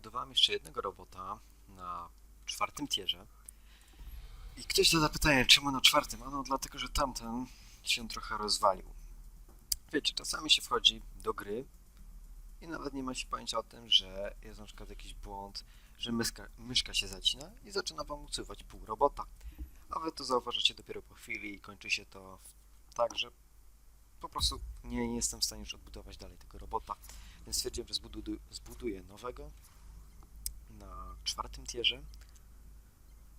zbudowałem jeszcze jednego robota na czwartym tierze. I ktoś zada pytanie, czemu na czwartym? Ano dlatego, że tamten się trochę rozwalił. Wiecie, czasami się wchodzi do gry i nawet nie ma się pojęcia o tym, że jest na przykład jakiś błąd, że myszka, myszka się zacina i zaczyna wam usuwać pół robota. A wy to zauważacie dopiero po chwili i kończy się to tak, że po prostu nie, jestem w stanie już odbudować dalej tego robota. Więc stwierdziłem, że zbuduję nowego na czwartym tierze.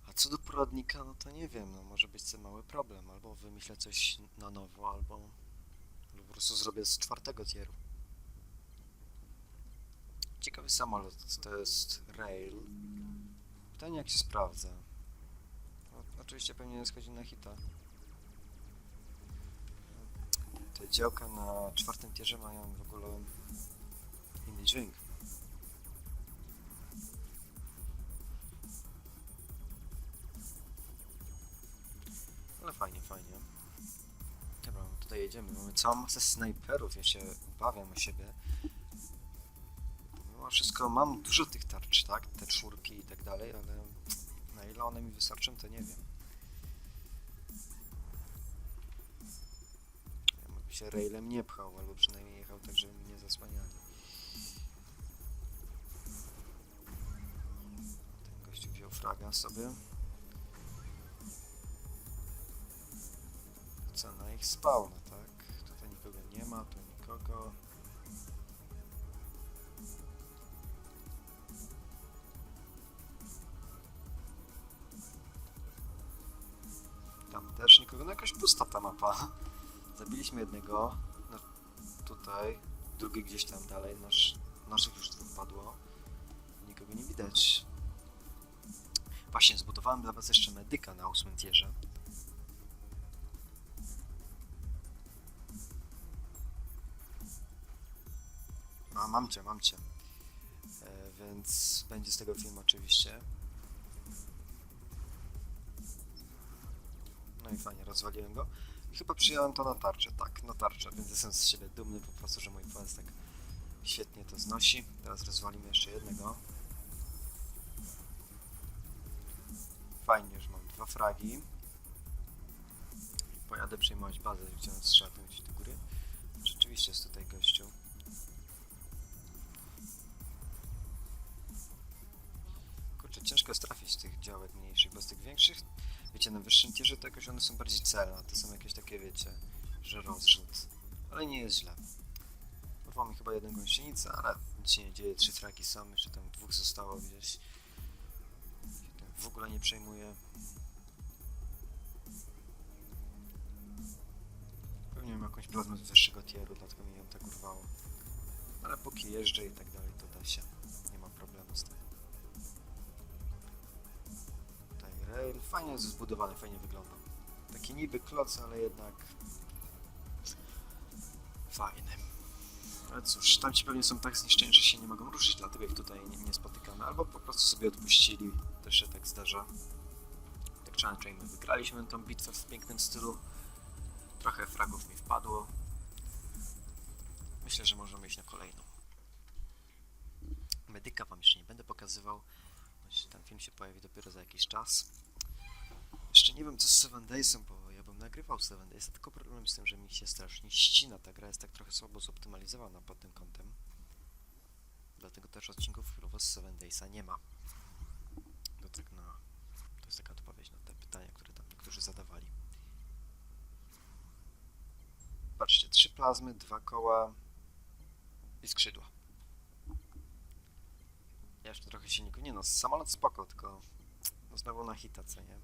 A co do poradnika, no to nie wiem, no może być ten mały problem. Albo wymyślę coś na nowo, albo, albo po prostu zrobię z czwartego tieru. Ciekawy samolot, to jest Rail. Pytanie jak się sprawdza. Oczywiście pewnie nie schodzi na hita. Te działka na czwartym tierze mają w ogóle inny dźwięk. Jedziemy. Mamy całą masę snajperów. Ja się obawiam o siebie. Mimo wszystko mam dużo tych tarcz, tak? Te czwórki i tak dalej, ale na ile one mi wystarczą, to nie wiem. Ja bym się railem nie pchał, albo przynajmniej jechał tak, żeby mnie zasłaniali. Ten gościu wziął fraga sobie. Co na ich spawna? Tutaj nikogo nie ma, tu nikogo. Tam też nikogo, no jakaś pusta ta mapa. Zabiliśmy jednego, no tutaj, drugi gdzieś tam dalej, nasz, naszych już dwóch padło. Nikogo nie widać. Właśnie, zbudowałem dla was jeszcze medyka na ósmym tierze. A, mam cię, mam cię. E, więc będzie z tego film oczywiście. No i fajnie, rozwaliłem go. Chyba przyjąłem to na tarczę, tak, na tarczę, więc jestem z siebie dumny po prostu, że mój pojazd tak świetnie to znosi. Teraz rozwalimy jeszcze jednego. Fajnie, że mam dwa fragi. Pojadę przejmować bazę, wyciągnąć strzałkę gdzieś do góry. Rzeczywiście jest tutaj gościu. Kurczę, ciężko jest tych działek mniejszych, bo z tych większych, wiecie, na wyższym tierze to jakoś one są bardziej celne, to są jakieś takie, wiecie, że rozrzut. Ale nie jest źle. Porwał mi chyba jedną gąsienicę, ale nic się nie dzieje, trzy fragi są, jeszcze tam dwóch zostało gdzieś. W ogóle nie przejmuję. Pewnie mam jakąś plazmę z wyższego tieru, dlatego mi ją tak urwało. Ale póki jeżdżę i tak dalej, to da się. Nie ma problemu z tym. Fajnie jest zbudowany, fajnie wygląda. Taki niby kloc, ale jednak fajny. Ale cóż, tam ci pewnie są tak zniszczeni, że się nie mogą ruszyć, dlatego ich tutaj nie, nie spotykamy. Albo po prostu sobie odpuścili. Też się tak zdarza. Tak czy inaczej, my wygraliśmy tą bitwę w pięknym stylu. Trochę fragów mi wpadło. Myślę, że możemy iść na kolejną. Medyka wam jeszcze nie będę pokazywał. Ten film się pojawi dopiero za jakiś czas. Jeszcze nie wiem co z Seven Daysem, bo ja bym nagrywał Seven Days, tylko problem z tym, że mi się strasznie ścina. Ta gra jest tak trochę słabo zoptymalizowana pod tym kątem. Dlatego też odcinków chwilowo z Seven Daysa nie ma. To tak na... To jest taka odpowiedź na te pytania, które tam niektórzy zadawali. Patrzcie, trzy plazmy, dwa koła i skrzydła. Ja jeszcze trochę silników. Nie no, samolot spoko, tylko no znowu na hita, co nie?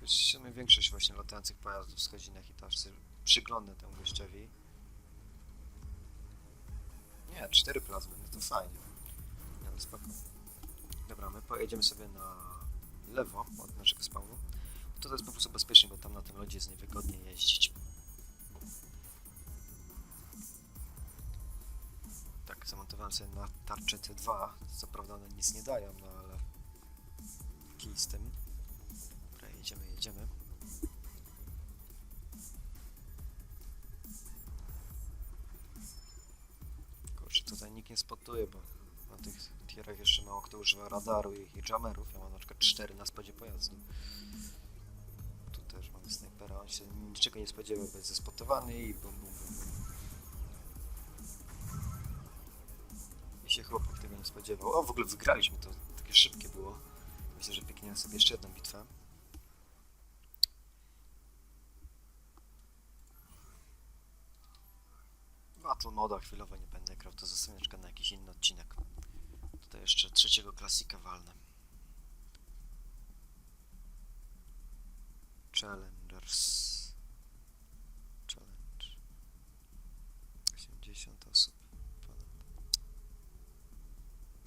W sumie większość właśnie latających pojazdów schodzi na hita, aż sobie przyglądnę temu gościowi. Nie, cztery plazmy, no to fajnie. Nie no, spoko. Dobra, my pojedziemy sobie na lewo od naszego spawnu. To jest po prostu bezpiecznie, bo tam na tym lodzie jest niewygodnie jeździć. Zamontowałem sobie na tarczę T2. Co prawda one nic nie dają, no ale kij z tym. Dobra, jedziemy, jedziemy. Kurczę, tutaj nikt nie spotuje, bo na tych tierach jeszcze mało kto używa radaru i, i jammerów. Ja mam na przykład 4 na spodzie pojazdu. Tu też mamy snajpera, on się niczego nie spodziewał, bo jest zespotowany i bum bum bum bum. Się chłopak tego nie spodziewał. O, w ogóle wygraliśmy to, takie szybkie było. Myślę, że pięknie sobie jeszcze jedną bitwę. Battle moda chwilowo nie będę grał, to zostawię na jakiś inny odcinek. Tutaj jeszcze trzeciego klasika walnę. Challengers.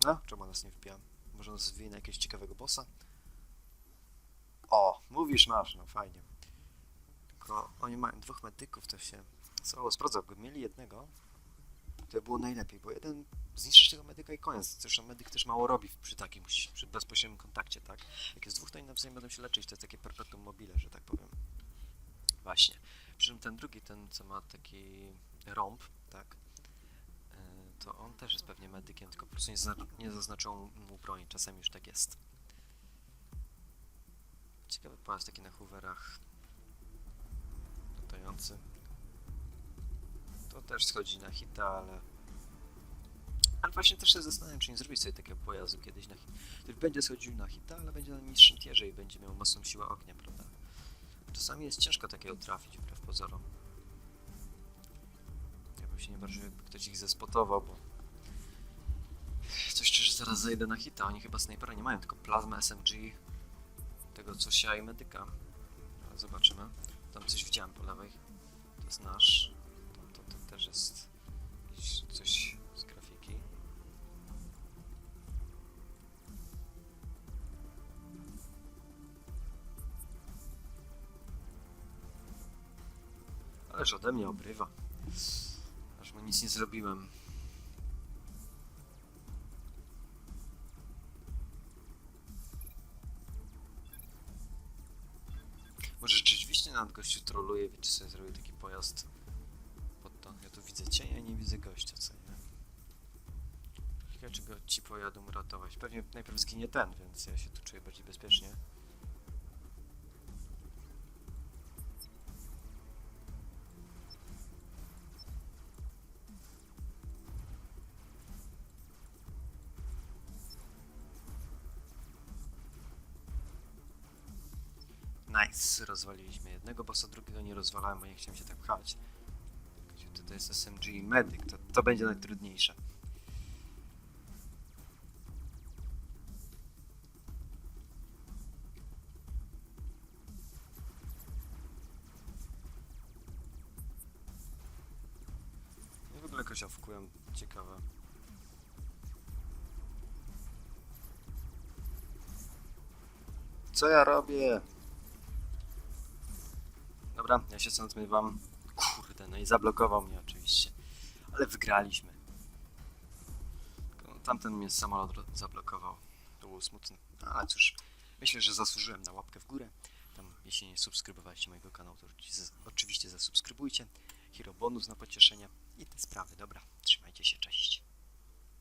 No, czemu nas nie wbijam? Może nas wbije na jakiegoś ciekawego bossa? O, mówisz masz, no fajnie. Tylko oni mają dwóch medyków, to się... Co, sprawdzam, gdyby mieli jednego, to by było najlepiej, bo jeden zniszczysz tego medyka i koniec. Zresztą medyk też mało robi przy takim, przy bezpośrednim kontakcie, tak? Jak jest dwóch, to oni nawzajem będą się leczyć, to jest takie perpetuum mobile, że tak powiem. Właśnie. Przy czym ten drugi, ten co ma taki rąb, tak? To on też jest pewnie medykiem, tylko po prostu nie, zna- nie zaznaczą mu broni. Czasami już tak jest. Ciekawy pojazd taki na hooverach. Latający. To też schodzi na hita, ale... Ale właśnie też się zastanawiam, czy nie zrobić sobie takiego pojazdu kiedyś na hit, który będzie schodził na hita, ale będzie na niższym tierze i będzie miał mocną siłę ognia, prawda? Czasami jest ciężko takiego trafić, wbrew pozorom. Się nie marzył, jakby ktoś ich zespotował, bo... Coś szczerze, zaraz zejdę na hita. Oni chyba snajpera nie mają, tylko plazma SMG, tego co sia i medyka. Ale zobaczymy. Tam coś widziałem po lewej. To jest nasz. Tam to, to też jest coś z grafiki. Ależ ode mnie obrywa. Nic nie zrobiłem. Może rzeczywiście nad gościu troluje, wiecie sobie zrobił taki pojazd pod to. Ja tu widzę cienia nie widzę gościa, co nie? Ciekawe, czy go ci pojadą ratować. Pewnie najpierw zginie ten, więc ja się tu czuję bardziej bezpiecznie. Nice, rozwaliliśmy jednego bossa, drugiego nie rozwalałem, bo nie chciałem się tak pchać. Tutaj jest SMG i Medic, to, to będzie najtrudniejsze. Ja w ogóle jakoś awkułem, ciekawe. Co ja robię? Dobra, ja się stąd zmywam. Kurde, no i zablokował mnie oczywiście. Ale wygraliśmy. Tamten mnie samolot zablokował. To było smutne. Ale cóż, myślę, że zasłużyłem na łapkę w górę. Tam, jeśli nie subskrybowaliście mojego kanału, to oczywiście zasubskrybujcie. Hero bonus na pocieszenie i te sprawy. Dobra, trzymajcie się, cześć.